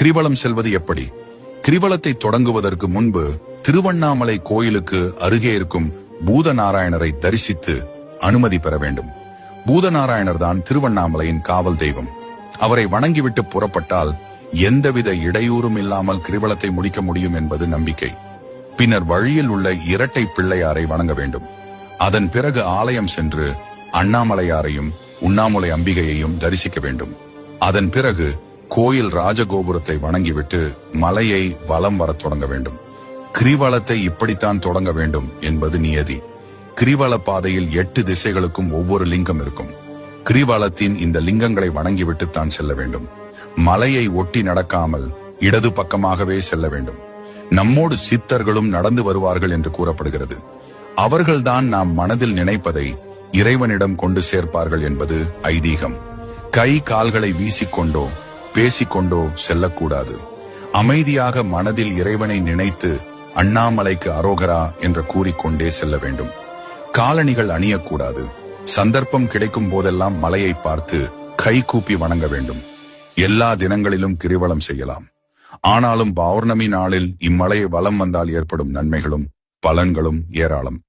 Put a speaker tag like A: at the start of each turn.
A: கிரிவலம் செல்வது எப்படி? கிரிவலத்தை தொடங்குவதற்கு முன்பு திருவண்ணாமலை கோயிலுக்கு அருகே இருக்கும் பூதநாராயணரை தரிசித்து அனுமதி பெற வேண்டும். பூதநாராயணர் தான் திருவண்ணாமலையின் காவல் தெய்வம். அவரை வணங்கிவிட்டு புறப்பட்டால் எந்தவித இடையூறும் இல்லாமல் கிரிவலத்தை முடிக்க முடியும் என்பது நம்பிக்கை. பின்னர் வழியில் உள்ள இரட்டை பிள்ளையாரை வணங்க வேண்டும். அதன் பிறகு ஆலயம் சென்று அண்ணாமலையாரையும் உண்ணாமலை அம்பிகையையும் தரிசிக்க வேண்டும். அதன் பிறகு கோயில் ராஜகோபுரத்தை வணங்கிவிட்டு மலையை வலம் வரத் தொடங்க வேண்டும். கிரிவலத்தை இப்படித்தான் தொடங்க வேண்டும் என்பது நியதி. கிரிவல பாதையில் எட்டு திசைகளுக்கும் ஒவ்வொரு லிங்கம் இருக்கும். கிரிவலத்தின் இந்த லிங்கங்களை வணங்கிவிட்டு தான் செல்ல வேண்டும். மலையை ஒட்டி நடக்காமல் இடது பக்கமாகவே செல்ல வேண்டும். நம்மோடு சித்தர்களும் நடந்து வருவார்கள் என்று கூறப்படுகிறது. அவர்கள்தான் நாம் மனதில் நினைப்பதை இறைவனிடம் கொண்டு சேர்ப்பார்கள் என்பது ஐதீகம். கை கால்களை வீசிக்கொண்டோ பேசிக்கொண்டோ செல்லக்கூடாது. அமைதியாக மனதில் இறைவனை நினைத்து அண்ணாமலைக்கு அரோகரா என்று கூறிக்கொண்டே செல்ல வேண்டும். காலணிகள் அணியக்கூடாது. சந்தர்ப்பம் கிடைக்கும் போதெல்லாம் மலையை பார்த்து கை கூப்பி வணங்க வேண்டும். எல்லா தினங்களிலும் கிரிவலம் செய்யலாம். ஆனாலும் பௌர்ணமி நாளில் இம்மலையை வலம் வந்தால் ஏற்படும் நன்மைகளும் பலன்களும் ஏராளம்.